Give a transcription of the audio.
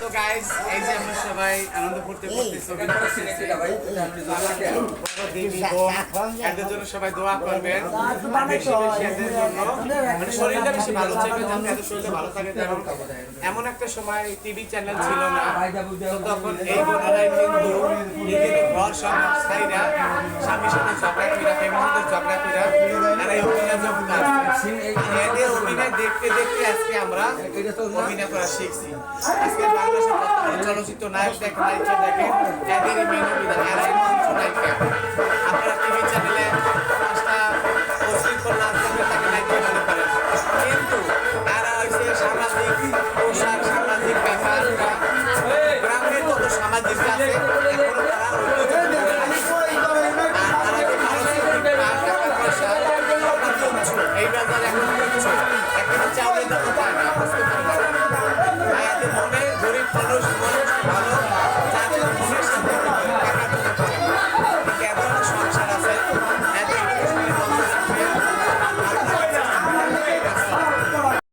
তো গাইস এই যে আমরা সবাই আনন্দ করতে করতে ছবি এদের জন্য সবাই দোয়া করবেন। বেশি বেশি এদের জন্য। মানে শরীরটা বেশি ভালো থাকবে যাতে এদের শরীরটা ভালো থাকে কারণ এমন একটা সময় টিভি চ্যানেল ছিল না। তো তখন এই বোনেরাই কিন্তু নিজেদের ঘর সংসার ছাইরা স্বামীর সাথে ঝগড়া কইরা ফ্যামিলিতে ঝগড়া কইরা আর এই অভিনয় এদের অভিনয় দেখতে দেখতে আজকে আমরা অভিনয় করা শিখছি। আজকে বাংলাদেশের চলচ্চিত্র নায়ক দেখেন, নায়িকা দেখেন, এদেরই মেন অভিনয় ভালো